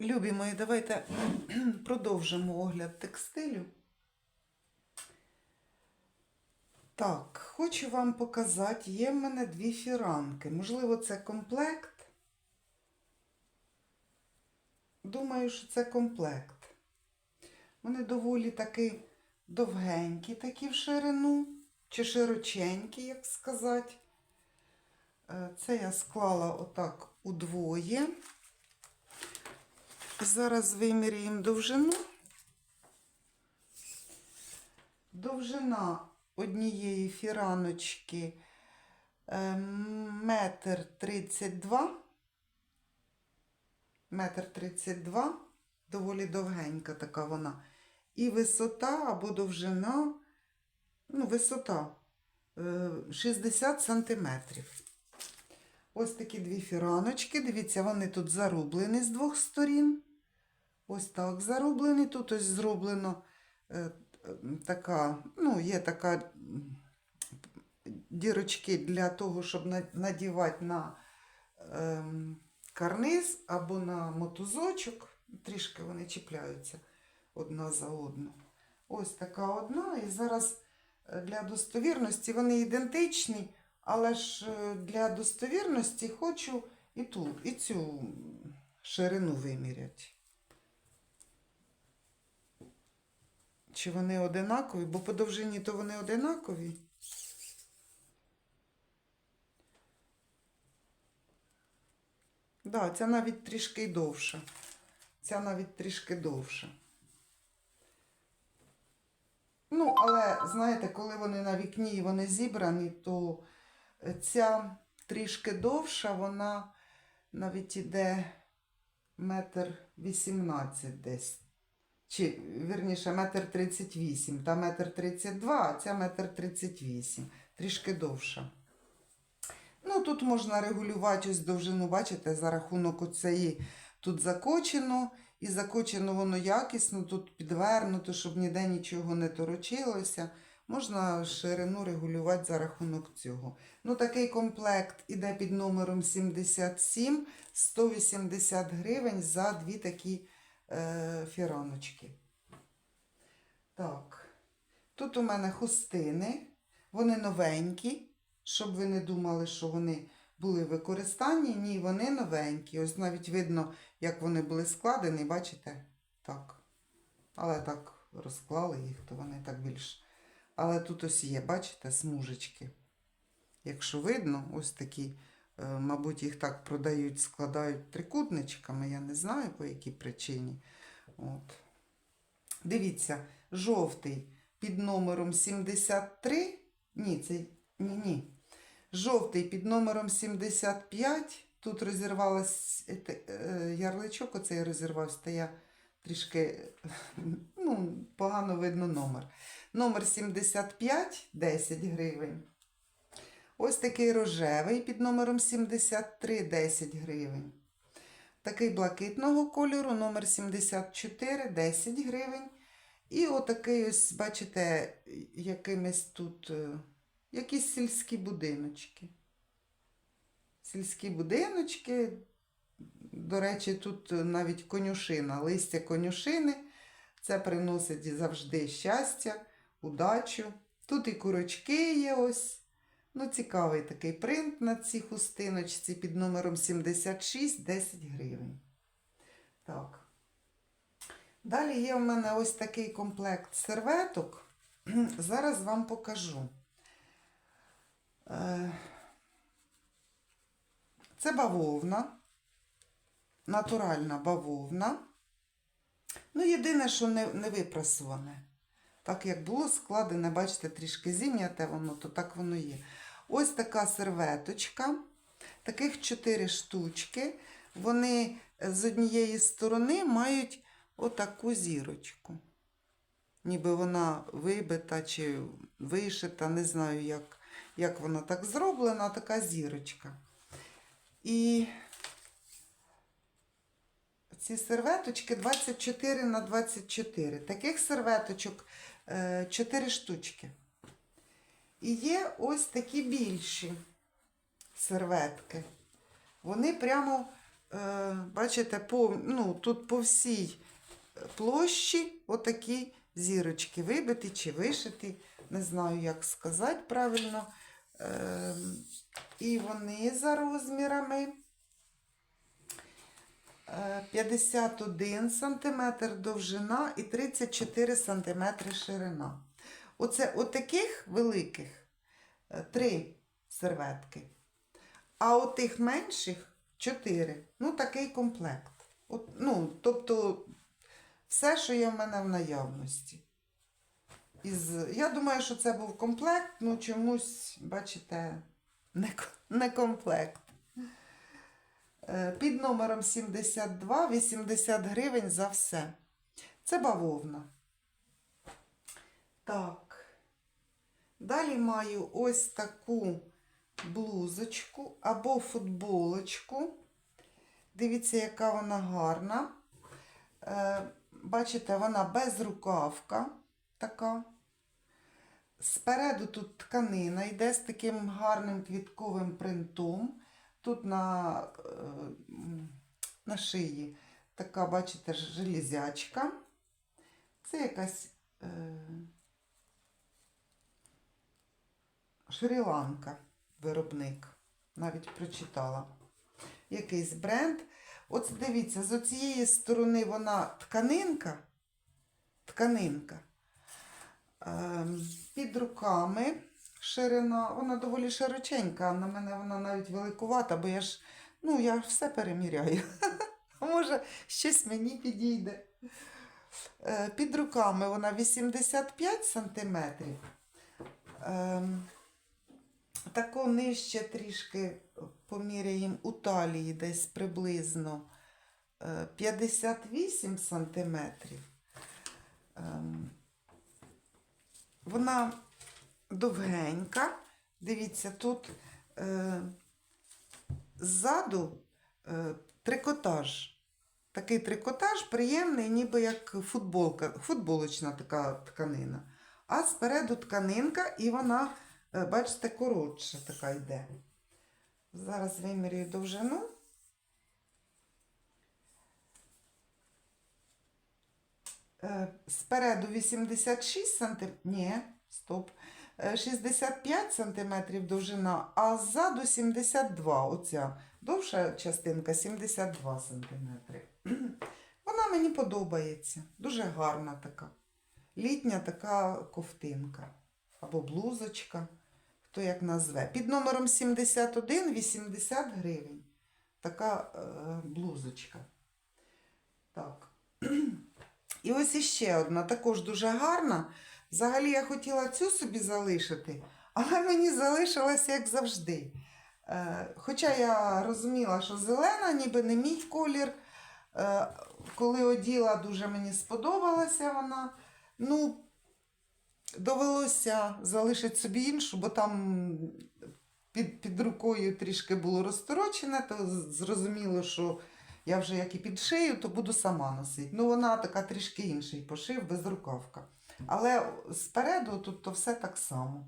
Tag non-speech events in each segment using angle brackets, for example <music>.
Любі мої, давайте <clears throat> продовжимо огляд текстилю. Так, хочу вам показати, є в мене дві фіранки. Можливо, це комплект. Думаю, що це комплект. Вони доволі таки довгенькі, такі в ширину, чи широченькі, як сказати. Е, Це я склала отак удвоє. Зараз виміряємо довжину. Довжина однієї фіраночки е, метр тридцять два. Метр тридцять два. Доволі довгенька така вона. І висота або довжина, ну, висота е, 60 сантиметрів. Ось такі дві фіраночки. Дивіться, вони тут зарублені з двох сторін. Ось так зарублені. Тут ось зроблено е, е, така, ну, є така дірочки для того, щоб надівати на ем, карниз або на мотузочок. Трішки вони чіпляються одна за одну. Ось така одна. І зараз е, для достовірності вони ідентичні, але ж е, для достовірності хочу і ту, і цю ширину виміряти. Чи вони одинакові? Бо по довжині то вони одинакові. Да, ця навіть трішки довша. Ця навіть трішки довша. Ну, але знаєте, коли вони на вікні і вони зібрані, то ця трішки довша, вона навіть іде метр вісімнадцять десь. Чи, вірніше, метр тридцять вісім. Та метр тридцять два, а ця метр тридцять вісім. Трішки довша. Ну, тут можна регулювати ось довжину, бачите, за рахунок оцеї тут закочено, і закочено воно якісно, тут підвернуто, щоб ніде нічого не торочилося. Можна ширину регулювати за рахунок цього. Ну, такий комплект іде під номером 77, 180 гривень за дві такі е, фіраночки. Так, тут у мене хустини, вони новенькі, щоб ви не думали, що вони були в використанні. Ні, вони новенькі. Ось навіть видно, як вони були складені, бачите? Так. Але так розклали їх, то вони так більш. Але тут ось є, бачите, смужечки. Якщо видно, ось такі, мабуть, їх так продають, складають трикутничками, я не знаю по якій причині. От. Дивіться, жовтий під номером 73. Ні, це ні, ні. Жовтий під номером 75. Тут розірвалась е, е, ярличок, оцей розірвався, та я трішки ну, погано видно номер. Номер 75, 10 гривень. Ось такий рожевий під номером 73, 10 гривень. Такий блакитного кольору, номер 74, 10 гривень. І отакий ось, бачите, якимись тут е, якісь сільські будиночки. Сільські будиночки. До речі, тут навіть конюшина, листя конюшини. Це приносить завжди щастя, удачу. Тут і курочки є ось. Ну, цікавий такий принт на цій хустиночці під номером 76, 10 гривень. Так. Далі є в мене ось такий комплект серветок. <clears throat> Зараз вам покажу. Е, Це бавовна, натуральна бавовна. Ну, єдине, що не, не випрасуване. Так як було складене, бачите, трішки зім'яте воно, то так воно є. Ось така серветочка. Таких 4 штучки. Вони з однієї сторони мають отаку зірочку. Ніби вона вибита чи вишита, не знаю, як, як вона так зроблена, така зірочка. І ці серветочки 24 на 24. Таких серветочок 4 штучки. І є ось такі більші серветки. Вони прямо е, бачите, по, ну, тут по всій площі отакі зірочки вибиті чи вишиті. Не знаю, як сказати правильно. Е, і вони за розмірами е, 51 см довжина і 34 см ширина. Оце отаких великих е, три серветки. А от тих менших чотири. Ну, такий комплект. От, ну, тобто, все, що є в мене в наявності. Із, я думаю, що це був комплект, ну чомусь, бачите, не, не комплект. Е, Під номером 72 80 гривень за все. Це бавовна. Так. Далі маю ось таку блузочку або футболочку. Дивіться, яка вона гарна. Е, бачите, вона безрукавка така. Спереду тут тканина йде з таким гарним квітковим принтом. Тут на, е, на шиї така, бачите, железячка. Це якась е, Шрі-Ланка виробник. Навіть прочитала. Якийсь бренд. От дивіться, з цієї сторони вона тканинка. Тканинка. Ем, під руками ширина, вона доволі широченька, на мене вона навіть великувата, бо я ж, ну, я все переміряю. <laughs> Може, щось мені підійде. Е, Під руками вона 85 сантиметрів. Тако нижче трішки поміряємо у талії десь приблизно е, 58 сантиметрів. Ем, вона довгенька. Дивіться, тут е, ззаду е, трикотаж. Такий трикотаж приємний, ніби як футболка, футболочна така тканина. А спереду тканинка, і вона, е, бачите, коротша така йде. Зараз вимірюю довжину. Е, Спереду 86 см. Ні, стоп. Е, 65 см довжина, а ззаду 72. Оця довша частинка 72 см. <clears throat> Вона мені подобається. Дуже гарна така. Літня така ковтинка або блузочка, хто як назве. Під номером 71 80 гривень. Така е, блузочка. Так. <clears throat> І ось іще одна, також дуже гарна. Взагалі я хотіла цю собі залишити, але мені залишилася як завжди. Е, хоча я розуміла, що зелена, ніби не мій колір. Е, коли оділа, дуже мені сподобалася вона. Ну, довелося залишити собі іншу, бо там під, під рукою трішки було розторочене, то зрозуміло, що я вже як і під шию, то буду сама носити. Ну, вона така трішки інший пошив, безрукавка. Але спереду тут то все так само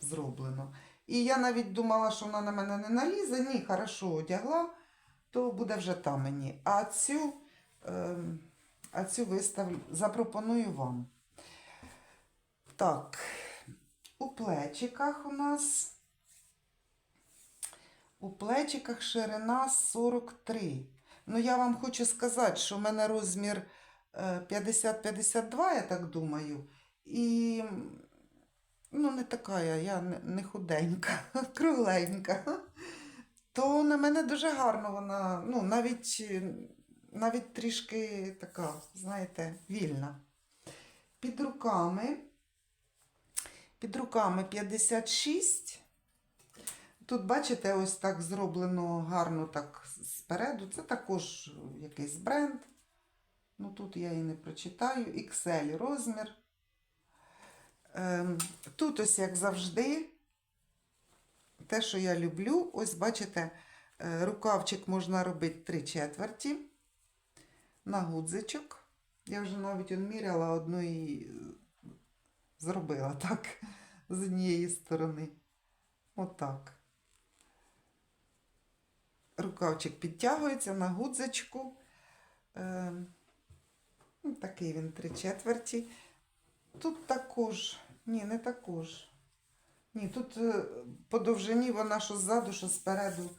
зроблено. І я навіть думала, що вона на мене не налізе. Ні, хорошо одягла, то буде вже там мені. А цю, ем, а цю виставлю, запропоную вам. Так, у плечиках у нас. У плечиках ширина 43. Ну, я вам хочу сказати, що в мене розмір е, 50-52, я так думаю. І ну, не така я, я не, худенька, <laughs> кругленька. То на мене дуже гарно вона, ну, навіть, е, навіть трішки така, знаєте, вільна. Під руками. Під руками 56. Тут, бачите, ось так зроблено гарно так спереду. Це також якийсь бренд. Ну тут я і не прочитаю. XL розмір. Ем, тут ось, як завжди, те, що я люблю, ось бачите, е, рукавчик можна робити три четверті на гудзичок. Я вже навіть міряла е, зробила <laughs> так з однієї сторони. Отак. рукавчик підтягується на гудзичку. Е, ну, такий він три четверті. Тут також, ні, не також. Ні, тут е, по довжині вона що ззаду, що спереду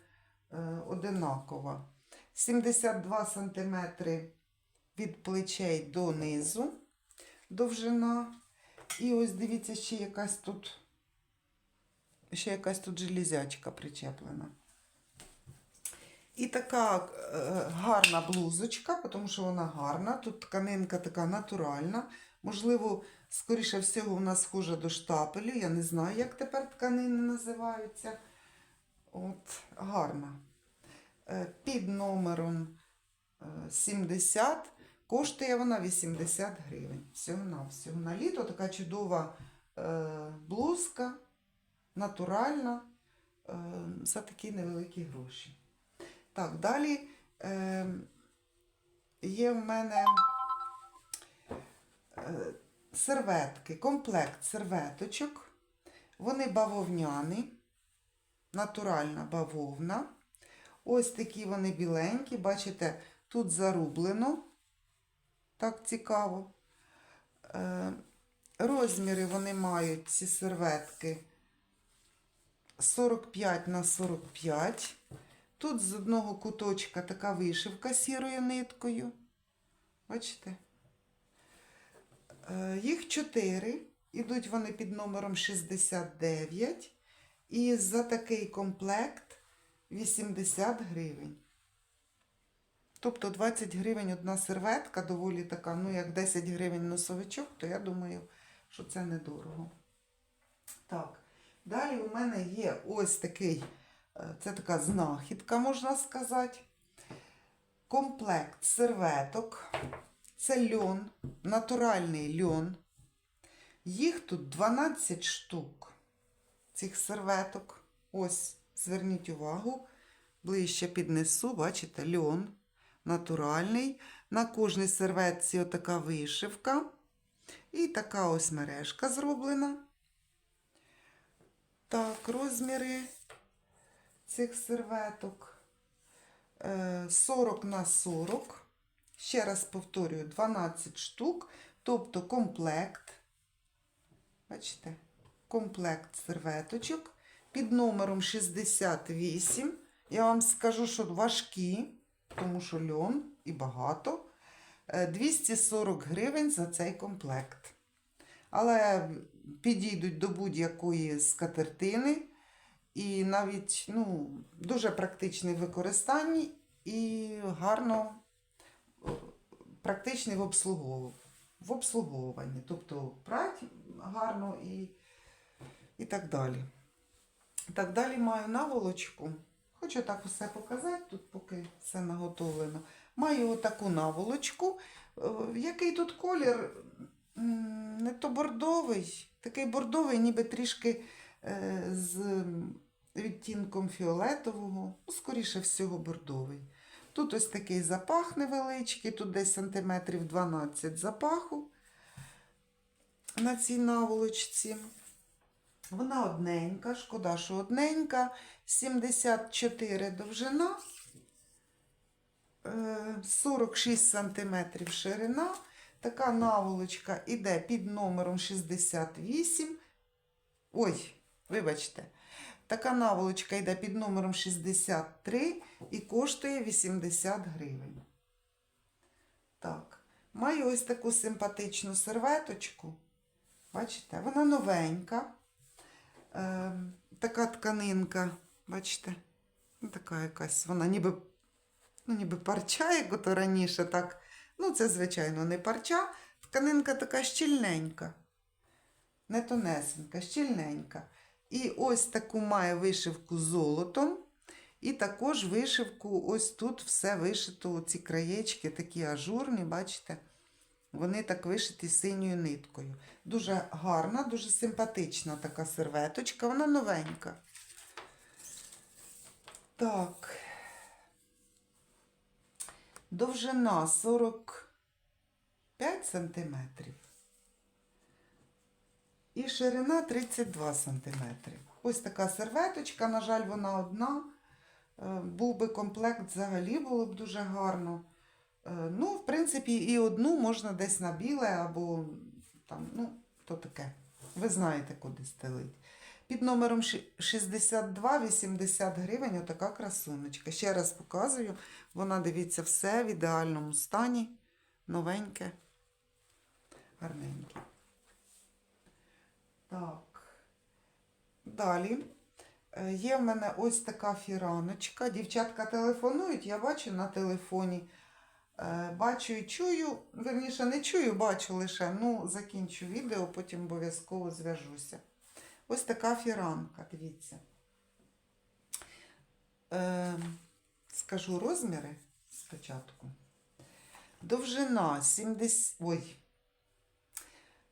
е, одинакова. 72 см від плечей до низу довжина. І ось дивіться, ще якась тут, ще якась тут железячка причеплена. І така е, гарна блузочка, тому що вона гарна. Тут тканинка така натуральна. Можливо, скоріше всього, вона схожа до штапелю. Я не знаю, як тепер тканини називаються. От, гарна. Е, Під номером е, 70 коштує вона 80 гривень. Всього на всього на літо така чудова е, блузка, натуральна, е, за такі невеликі гроші. Так, далі е, є в мене е, серветки, комплект серветочок. Вони бавовняні, натуральна бавовна. Ось такі вони біленькі, бачите, тут зарублено. Так цікаво. Е, розміри вони мають ці серветки 45 на 45. Тут з одного куточка така вишивка сірою ниткою. Бачите? Е, Їх чотири. Ідуть вони під номером 69. І за такий комплект 80 гривень. Тобто 20 гривень одна серветка, доволі така, ну як 10 гривень носовичок, то я думаю, що це недорого. Так, далі у мене є ось такий, е, це така знахідка, можна сказати. Комплект серветок. Це льон, натуральний льон. Їх тут 12 штук, цих серветок. Ось, зверніть увагу, ближче піднесу, бачите, льон натуральний. На кожній серветці отака вишивка. І така ось мережка зроблена. Так, розміри цих серветок е, 40 на 40. Ще раз повторюю, 12 штук, тобто комплект. Бачите, комплект серветочок під номером 68. Я вам скажу, що важкі, тому що льон і багато. Е, 240 гривень за цей комплект. Але підійдуть до будь-якої скатертини. І навіть ну, дуже практичний в використанні і гарно е, практичний в обслуговуванні. В обслуговуванні. Тобто прать гарно і, і так далі. Так далі маю наволочку. Хочу так усе показати, тут поки все наготовлено. Маю отаку наволочку. Е, Який тут колір? Не то бордовий, такий бордовий, ніби трішки е, з відтінком фіолетового, ну, скоріше всього, бордовий. Тут ось такий запах невеличкий, тут десь сантиметрів 12 запаху на цій наволочці. Вона одненька, шкода, що одненька, 74 довжина, е, 46 сантиметрів ширина. Така наволочка іде під номером 68. Ой, вибачте. Така наволочка йде під номером 63 і коштує 80 гривень. Так, маю ось таку симпатичну серветочку. Бачите, вона новенька. Е, така тканинка, бачите, ну, така якась, вона ніби, ну, ніби парча, як ото раніше, так. Ну, це, звичайно, не парча. Тканинка така щільненька. Не тонесенька, щільненька. І ось таку має вишивку золотом. І також вишивку, ось тут все вишито, ці краєчки такі ажурні, бачите? Вони так вишиті синьою ниткою. Дуже гарна, дуже симпатична така серветочка, вона новенька. Так. Довжина 45 сантиметрів. І ширина 32 сантиметри. Ось така серветочка, на жаль, вона одна. Е, Був би комплект, взагалі було б дуже гарно. Е, Ну, в принципі, і одну можна десь на біле або там, ну, то таке. Ви знаєте, куди стелить. Під номером 62 80 гривень отака красуночка. Ще раз показую. Вона, дивіться, все в ідеальному стані. Новеньке, гарненьке. Так. Далі. Е, Є в мене ось така фіраночка. Дівчатка телефонують, я бачу на телефоні. Е, Бачу і чую, верніше не чую, бачу лише. Ну, закінчу відео, потім обов'язково зв'яжуся. Ось така фіранка, дивіться. Е, скажу розміри спочатку. Довжина 70. Ой.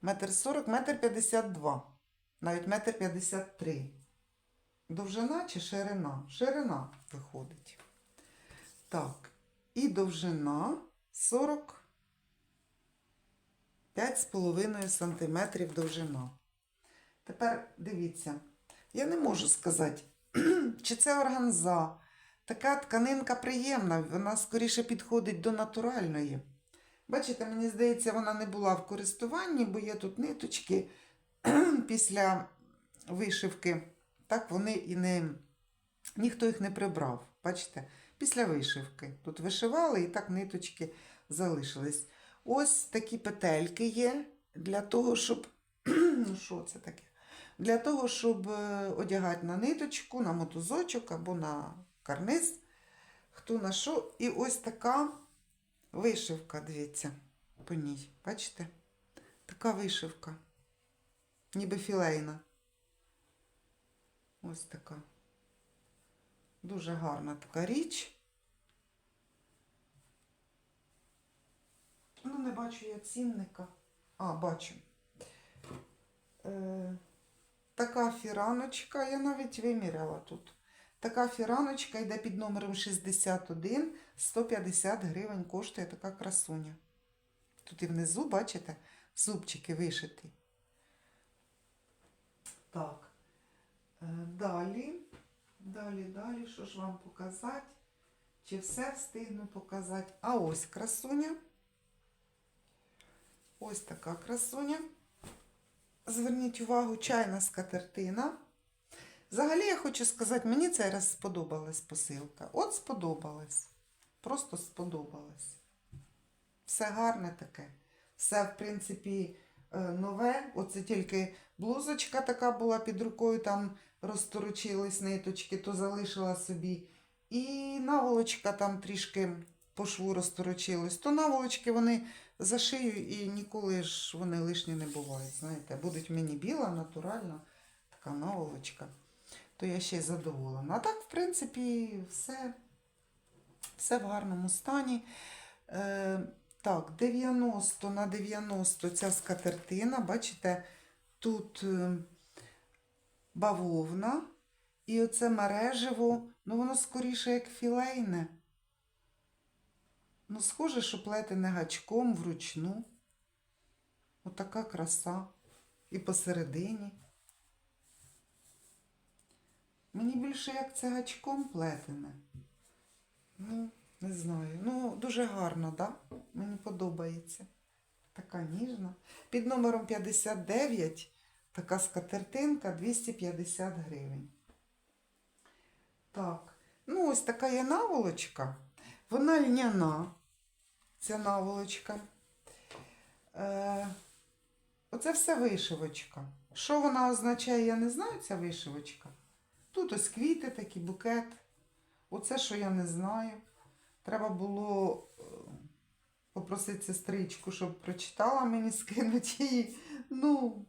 Метр 40, метр 52. Навіть метр 53. Довжина чи ширина? Ширина виходить. Так. І довжина 45,5 см довжина. Тепер дивіться, я не можу сказати, <clears throat> чи це органза. Така тканинка приємна, вона скоріше підходить до натуральної. Бачите, мені здається, вона не була в користуванні, бо є тут ниточки <clears throat> після вишивки. Так вони і не. Ніхто їх не прибрав. Бачите? Після вишивки. Тут вишивали і так ниточки залишились. Ось такі петельки є для того, щоб. <clears throat> Ну, що це таке? Для того, щоб е, одягати на ниточку, на мотузочок або на карниз. Хто на що. І ось така вишивка, дивіться, по ній. Бачите? Така вишивка. Ніби філейна. Ось така. Дуже гарна така річ. Ну, не бачу я цінника. А, бачу. Е, така фіраночка, я навіть виміряла тут. Така фіраночка йде під номером 61, 150 гривень коштує така красуня. Тут і внизу, бачите, зубчики вишиті. Так. Е, Далі. Далі, далі, що ж вам показати? Чи все встигну показати? А ось красуня. Ось така красуня. Зверніть увагу, чайна скатертина. Взагалі, я хочу сказати, мені цей раз сподобалась посилка. От сподобалась. Просто сподобалась. Все гарне таке. Все, в принципі, нове. Оце тільки блузочка така була під рукою, там розторочились ниточки, то залишила собі. І наволочка там трішки по шву розторочилась. То наволочки вони за шию і ніколи ж вони лишні не бувають. Знаєте, будуть мені біла, натуральна така наволочка. То я ще й задоволена. А так, в принципі, все, все в гарному стані. Е, так, 90 на 90 ця скатертина, бачите, тут е, бавовна. І оце мережево, ну воно скоріше як філейне. Ну, схоже, що плетене гачком вручну. Отака краса. І посередині. Мені більше як це гачком плетене. Ну, не знаю. Ну, дуже гарно? Да? Мені подобається. Така ніжна. Під номером 59 така скатертинка 250 гривень. Так, ну ось така є наволочка. Вона льняна, ця наволочка. Е, оце все вишивочка. Що вона означає, я не знаю, ця вишивочка. Тут ось квіти, такий букет. Оце, що я не знаю. Треба було е, попросити сестричку, щоб прочитала мені, скинути її. Ну,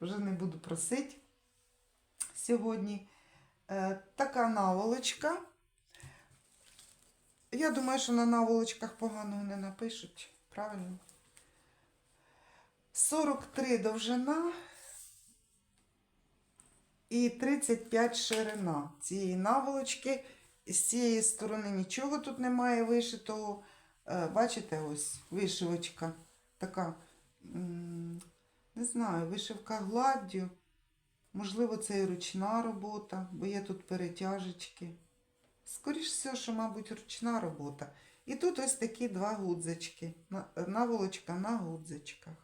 вже не буду просити сьогодні. Е, така наволочка. Я думаю, що на наволочках поганого не напишуть. Правильно? 43 довжина і 35 ширина цієї наволочки. З цієї сторони нічого тут немає вишитого. Е, Бачите, ось вишивочка така, не знаю, вишивка гладдю. Можливо, це і ручна робота, бо є тут перетяжечки. Скоріш все, що, мабуть, ручна робота. І тут ось такі два гудзички. Наволочка на гудзичках.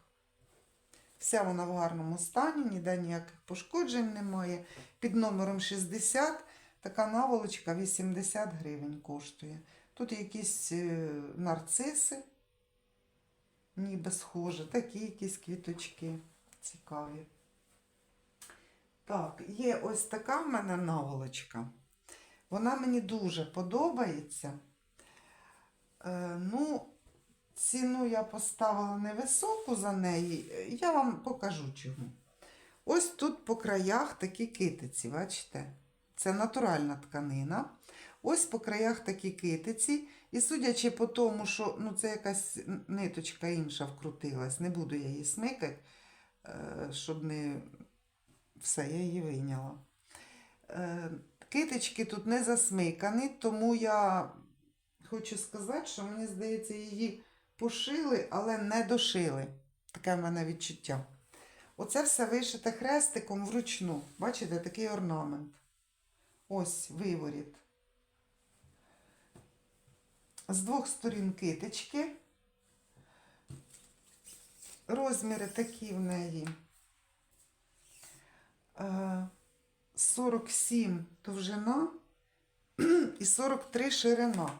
Вся вона в гарному стані, ніде ніяких пошкоджень немає. Під номером 60 така наволочка 80 гривень коштує. Тут якісь е, нарциси, ніби схоже, такі якісь квіточки цікаві. Так, є ось така в мене наволочка. Вона мені дуже подобається. Е, ну, ціну я поставила невисоку за неї. Е, Я вам покажу чому. Ось тут по краях такі китиці, бачите? Це натуральна тканина. Ось по краях такі китиці. І судячи по тому, що ну, це якась ниточка інша вкрутилась, не буду я її смикати, е, щоб не все, я її вийняла. Е, Китички тут не засмикані, тому я хочу сказати, що мені здається, її пошили, але не дошили. Таке в мене відчуття. Оце все вишите хрестиком вручну. Бачите, такий орнамент. Ось виворіт. З двох сторін китички. Розміри такі в неї. Е, 47 довжина <clears throat> і 43 ширина.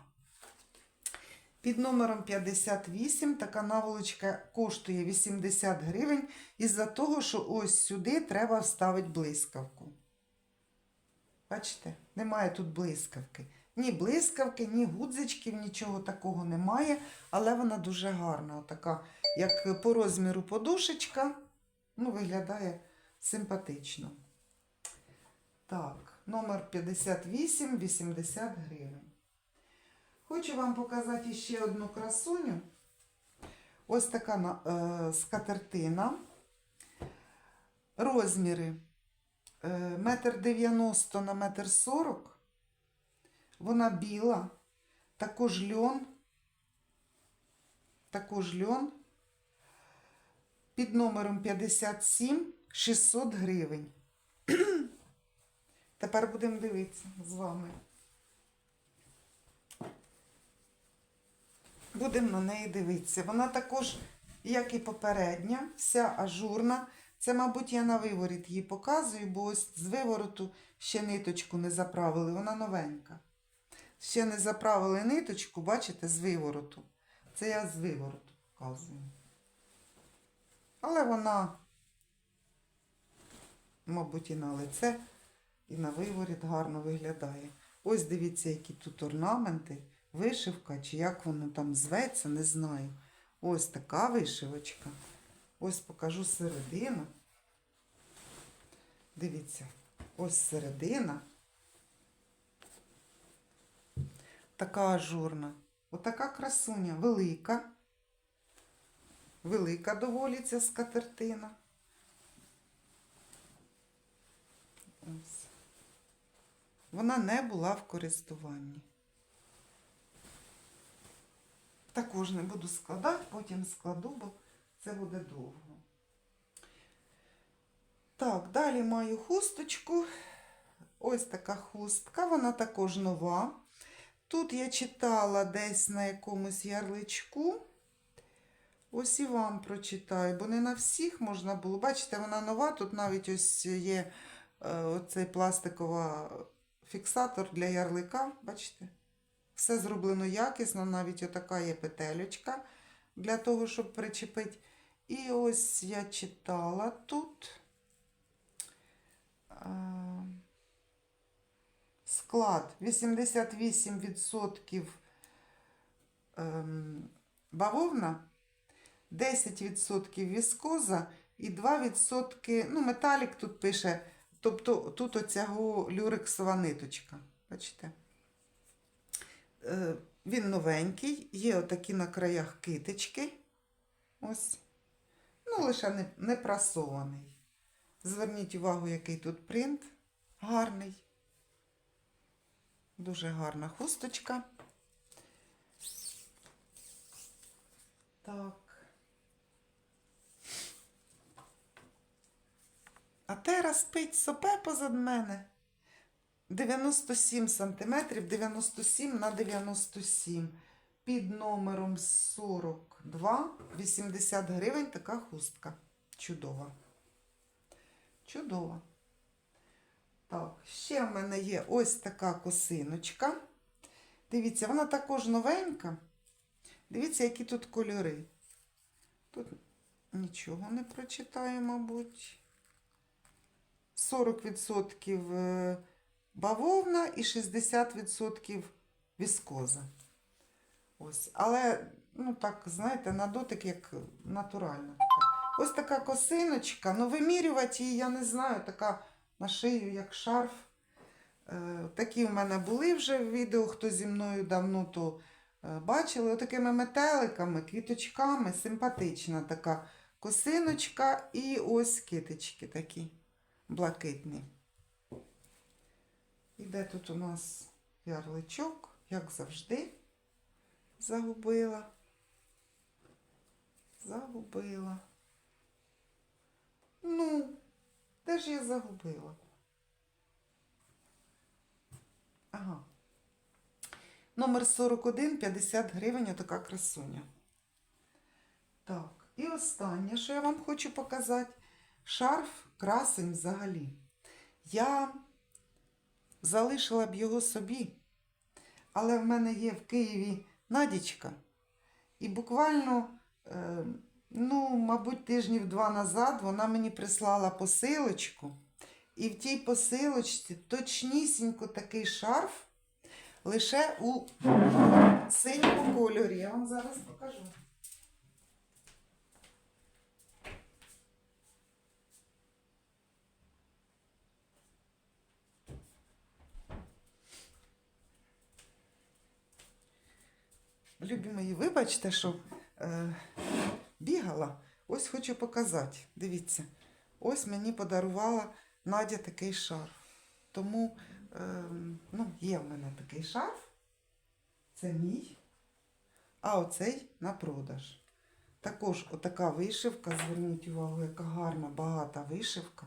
Під номером 58 така наволочка коштує 80 гривень із-за того, що ось сюди треба вставити блискавку. Бачите, немає тут блискавки. Ні блискавки, ні гудзичків, нічого такого немає, але вона дуже гарна. Така, як по розміру подушечка, ну, виглядає симпатично. Так, номер 58, 80 гривень. Хочу вам показати ще одну красуню. Ось така е, скатертина. Розміри метр дев'яносто на метр сорок. Вона біла, також льон. Також льон. Під номером 57 600 гривень. <clears throat> Тепер будемо дивитися з вами. Будемо на неї дивитися. Вона також, як і попередня, вся ажурна. Це, мабуть, я на виворіт її показую, бо ось з вивороту ще ниточку не заправили. Вона новенька. Ще не заправили ниточку, бачите, з вивороту. Це я з вивороту показую. Але вона, мабуть, і на лице, і на виворіт гарно виглядає. Ось дивіться, які тут орнаменти, вишивка, чи як воно там зветься, не знаю. Ось така вишивочка. Ось покажу середину. Дивіться, ось середина. Така ажурна. Отака красуня, велика. Велика доволі ця скатертина. Ось. Вона не була в користуванні. Також не буду складати, потім складу, бо це буде довго. Так, далі маю хусточку. Ось така хустка, вона також нова. Тут я читала десь на якомусь ярличку. Ось і вам прочитаю, бо не на всіх можна було. Бачите, вона нова, тут навіть ось є е, оцей пластиковий фіксатор для ярлика. Бачите? Все зроблено якісно, навіть отака є петелечка для того, щоб причепити. І ось я читала тут. е, Склад 88% ем, бавовна, 10% віскоза і 2%, ну, металік тут пише, тобто тут оцього люрексова ниточка. Бачите? Е, Він новенький, є отакі на краях китички. Ось. Ну, лише не, не прасований. Зверніть увагу, який тут принт гарний. Дуже гарна хусточка. Так. А Тера спить сопе позад мене. 97 сантиметрів, 97 на 97. Під номером 42, 80 гривень така хустка. Чудова. Чудова. Так, ще в мене є ось така косиночка. Дивіться, вона також новенька. Дивіться, які тут кольори. Тут нічого не прочитаю, мабуть. 40% е, бавовна і 60% віскоза. Ось. Але, ну так, знаєте, на дотик як натуральна така. Ось така косиночка. Ну, вимірювати її, я не знаю, така на шию, як шарф. Е, такі в мене були вже в відео, хто зі мною давно то е, бачили. Отакими метеликами, квіточками, симпатична така косиночка і ось китички такі блакитні. Іде тут у нас ярличок, як завжди. Загубила. Загубила. Ну, де ж я загубила? Ага. Номер 41, 50 гривень, отака красуня. Так, і останнє, що я вам хочу показати. Шарф красень взагалі. Я залишила б його собі, але в мене є в Києві Надічка. І буквально, е, ну, мабуть, тижнів два назад вона мені прислала посилочку. І в тій посилочці точнісінько такий шарф лише у синьому кольорі. Я вам зараз покажу. Любі вибачте, що е, бігала. Ось хочу показати. Дивіться, ось мені подарувала Надя такий шарф. Тому е, ну, є в мене такий шарф. Це мій. А оцей на продаж. Також отака вишивка. Зверніть увагу, яка гарна, багата вишивка.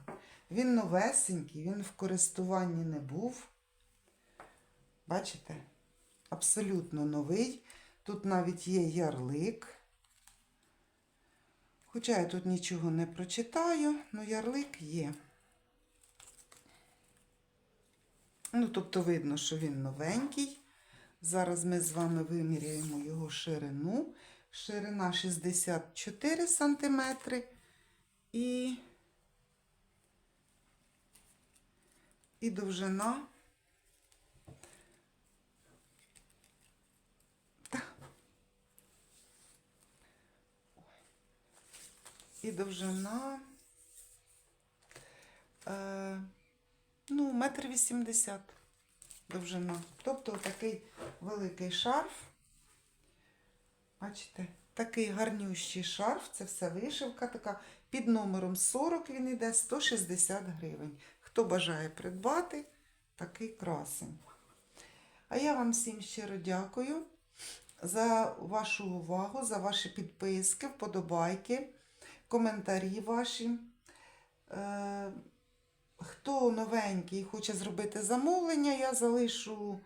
Він новесенький, він в користуванні не був. Бачите? Абсолютно новий. Тут навіть є ярлик. Хоча я тут нічого не прочитаю, але ярлик є. Ну, тобто видно, що він новенький. Зараз ми з вами виміряємо його ширину. Ширина 64 см і, і довжина. І довжина. Е, ну, метр вісімдесят довжина. Тобто такий великий шарф. Бачите, такий гарнющий шарф, це все вишивка така. Під номером 40 він йде 160 гривень. Хто бажає придбати, такий красень. А я вам всім щиро дякую за вашу увагу, за ваші підписки, вподобайки, коментарі ваші. Е, Хто новенький хоче зробити замовлення, я залишу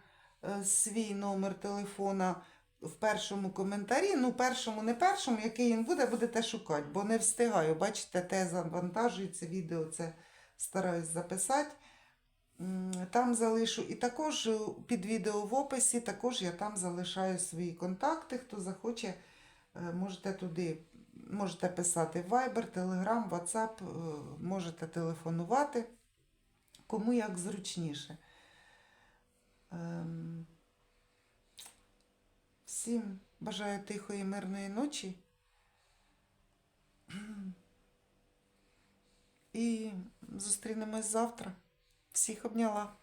е, свій номер телефона в першому коментарі. Ну, першому, не першому, який він буде, будете шукати, бо не встигаю. Бачите, те завантажується відео, це стараюсь записати. Там залишу. І також е, під відео в описі, також я там залишаю свої контакти. Хто захоче, можете туди. Можете писати Viber, Telegram, WhatsApp, е, можете телефонувати, кому як зручніше. Ем, Всім бажаю тихої, мирної ночі. І зустрінемось завтра. Всіх обняла.